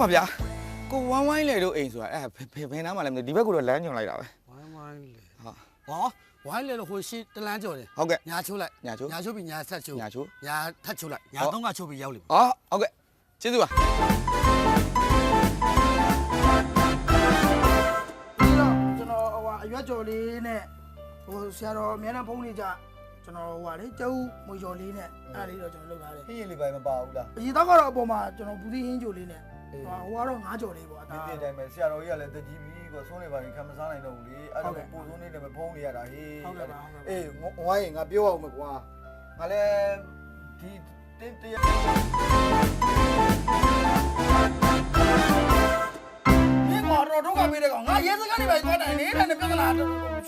ပါဗျာကိုဝမ်းဝိုင်းလေတို့အိမ်ဆိုတာအဲ့ဖယ်ဖယ်နားမှလည်းမသိဒီဘက်ကတော့လမ်းညွန်လိုက်တာပဲဝိုင်းဝိုင်းလေဟုတ်ဟောဝိုင်းလေလို့ဟိုရှေ့တလန်းကြော်တယ်ဟုတ်ကဲ့ ညာချိုးလိုက်ညာချိုးညာချိုးပြီးညာဆက်ချိုးညာချိုးညာထပ်ချိုးလိုက်ညာဟော သုံးကချိုးပြီးရောက်လိမ့်မယ်အော်ဟုတ်ကဲ့ကျေးဇူးပါဒီတော့ကျွန်တော်ဟိုဟာအရွက်ကြော်လေးနဲ့ဟိုဆရာတော်အများနဲ့ဖုန်းနေကြ ကျွန်တော်ဟိုဟာလေကျုပ်မွေကျော်လေးနဲ့အဲ့ဒါလေးတော့ကျွန်တော်လုပ်ထားတယ်ဟင်းရင်လေးပိုင်းမပါဘူးလားအရင်တော့ကတော့အပေါ်မှာကျွန်တော်ဘူးသီးဟင်းကြိုလေးနဲ့ဟိုကတော့ငါးကြော်လေးပေါ့အဒီဒါတင်တိုင်းပဲဆရာတော်ကြီးကလည်းတက်ကြီးပြီကွာဆုံးနေပါရင်ခံမစားနိုင်တော့ဘူးလေအဲ့ဒါကိုပို့ဆုံးနေတယ်ပဲဖုံးနေရတာဟေးအေးဝိုင်းရင်ငါပြောအောင်မကွာငါလည်းဒီတင်းတရားမင်းကတော့တော့ကပေးတဲ့ကောင်ငါရဲစကားတွေပဲသွားတယ်နေတဲ့နဲ့ပြဿနာ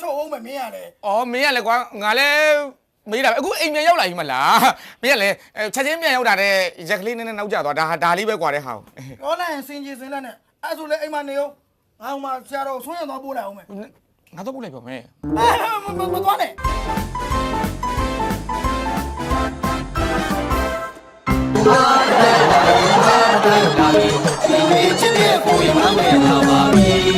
ချုပ်အောင်မယ်မင်းရတယ်အော်မင်းကလည်းကွာငါလည်း မေးတာပဲအခုအိမ်ပြန်ရောက်လာပြီမလားမင်းကလည်းချက်ချင်းပြန်ရောက်တာတဲ့ရက်ကလေးနည်းနည်းနောက်ကျသွားဒါဒါလေးပဲကွာတဲ့ဟာကိုတော့လည်းစင်ကြီးစင်လက်နဲ့အဲ့ဆိုလေအိမ်မှာနေအောင်ငါ့မှာဆရာတော်ဆွမ်းရသွားပို့လိုက်အောင်မယ်ငါတော့ပို့လိုက်ပါမယ်မမသွားနဲ့ဒီနေ့ချစ်တဲ့ကိုရင်မမယ်